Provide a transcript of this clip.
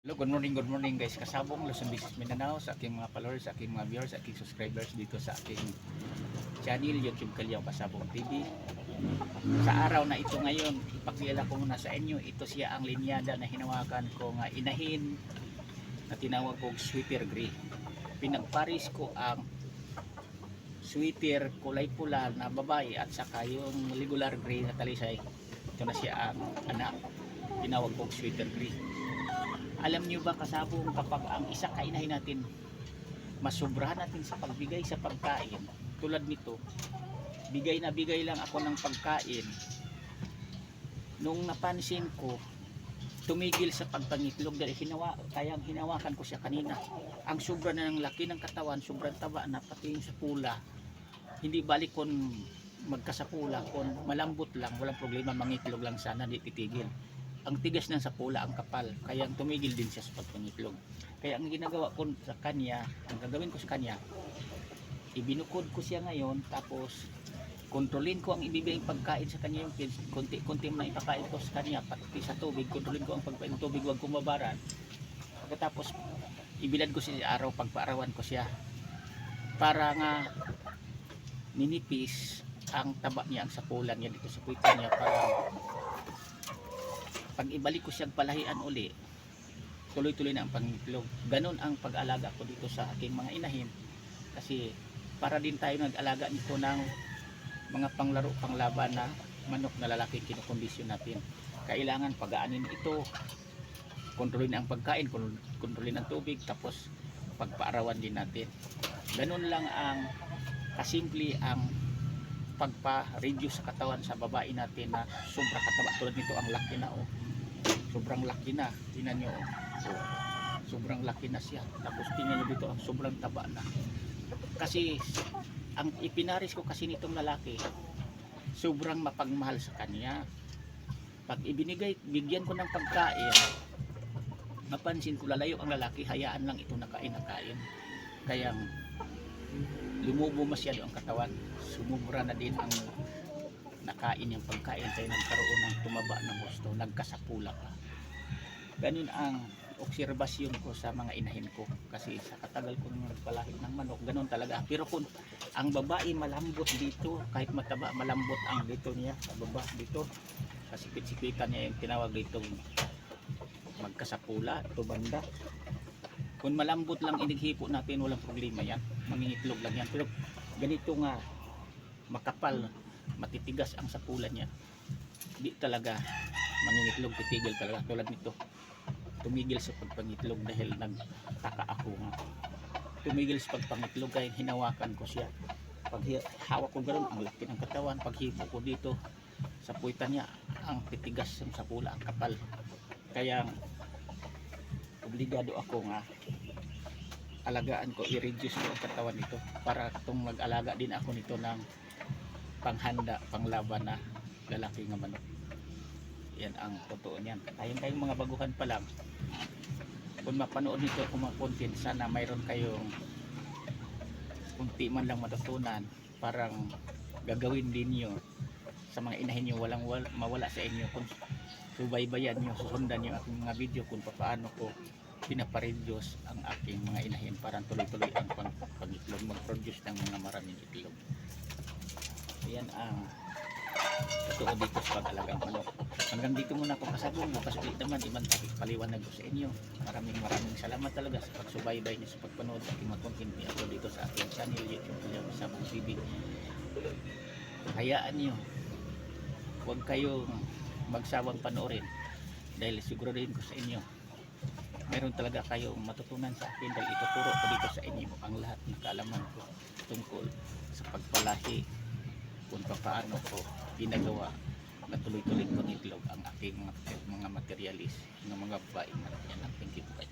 Hello, good morning, good morning guys. Kasabong Luzon Business Mindanao sa aking mga followers, sa aking mga viewers, sa aking subscribers dito sa aking channel YouTube Kalyaw Kasabong TV. Sa araw na ito ngayon, ipakilala ko muna sa inyo, ito siya ang linyada na hinawakan ko nga inahin na tinawag kong sweater gray. Pinagparis ko ang sweater kulay pula na babae at saka yung regular gray na talisay. Ito na siya ang anak. Tinawag kong sweater gray alam niyo ba kasabong kapag ang isa kainahin natin masubrahan natin sa pagbigay sa pagkain tulad nito bigay na bigay lang ako ng pagkain nung napansin ko tumigil sa pagpangitlog dahil hinawa, kayang hinawakan ko siya kanina. Ang sobra na ng laki ng katawan sobrang taba na pati yung sa pula hindi balik kung magkasapula kung malambot lang walang problema mangitlog lang sana di titigil ang tigas ng sapula ang kapal. Kaya tumigil din siya sa pagpangitlog kaya ang ginagawa ko sa kanya ang gagawin ko sa kanya ibinukod ko siya ngayon tapos kontrolin ko ang ibibigay pagkain sa kanya yung konti-konti na ipakain ko sa kanya pati sa tubig kontrolin ko ang pagpain ng tubig wag kumabaran pagkatapos ibilad ko siya araw pagpaarawan ko siya. Para nga ninipis ang taba niya ang sapulan niya dito sa puwita niya para pag ibalik ko siyang palahian uli tuloy-tuloy na ang pangitlog. Ganun ang pag-alaga ko dito sa aking mga inahin. Kasi para din tayo nag-alaga nito ng mga panglaro panglaban na manok na lalaki kinukondisyon natin. Kailangan pagaanin ito. Kontrolin ang pagkain kon- kontrolin ang tubig tapos pagpaarawan din natin. Ganun lang ang kasimple ang pagpa-reduce sa katawan sa babae natin na sobra kataba. Tulad nito ang laki na oh sobrang laki na. Tingnan nyo oh. So, sobrang laki na siya. Tapos tingnan nyo dito ang sobrang taba na. Kasi ang ipinaris ko kasi nitong lalaki sobrang mapagmahal sa kanya. Pag ibinigay bigyan ko ng pagkain mapansin ko lalayo ang lalaki hayaan lang ito nakain nakain. Kaya lumubo masyado ang katawan. Sumubra na din ang nakain yung pagkain kaya nagkaroon ng tumaba ng gusto nagkasapula pa ganun ang obserbasyon ko sa mga inahin ko. Kasi sa katagal ko nung nagpalahit ng manok ganun talaga. Pero kung ang babae malambot dito kahit mataba malambot ang dito niya sa baba dito kasi sipitan niya yung tinawag dito magkasapula ito banda. Kung malambot lang inighipo natin walang problema yan. Mangingitlog lang yan. Pero ganito nga makapal matitigas ang sapulan niya. Di talaga mangingitlog titigil talaga tulad nito. Tumigil sa pagpangitlog dahil nagtaka ako nga. Tumigil sa pagpangitlog kaya hinawakan ko siya. Pag hawak ko ganoon ang laki ng katawan. Pag hipo ko dito sa puwitan niya ang titigas ng sapula ang kapal. Kaya obligado ako nga alagaan ko i-reduce ko ang katawan nito para itong mag-alaga din ako nito ng panghanda panglaban na lalaki nga manok yan ang totoo niyan tayong tayong mga baguhan pa lang kung mapanood nito kung mga content sana mayroon kayong kunti man lang matutunan parang gagawin din nyo sa mga inahin nyo walang wal, mawala sa inyo kung subaybayan nyo susundan nyo aking mga video kung paano ko pinapareduce ang aking mga inahin para tuloy-tuloy ang pang pangitlog mag-produce ng mga maraming itlog yan ang totoo dito sa pag-alagang manok hanggang dito muna ako kasabong bukas ulit naman topic paliwanag ko sa inyo. Maraming maraming salamat talaga sa pagsubaybay niyo sa pagpanood. Content ni ako dito sa aking channel YouTube Kalyaw Kasabong TV hayaan niyo huwag kayong magsawang panoorin. Dahil siguraduhin ko sa inyo meron talaga kayong matutunan sa akin. Dahil ituturo ko dito sa inyo ang lahat ng kaalaman ko tungkol sa pagpalahi kung paano ko ginagawa na tuloy-tuloy kong itlog ang aking mga, materialis ng mga babae. Yan lang. Thank you po.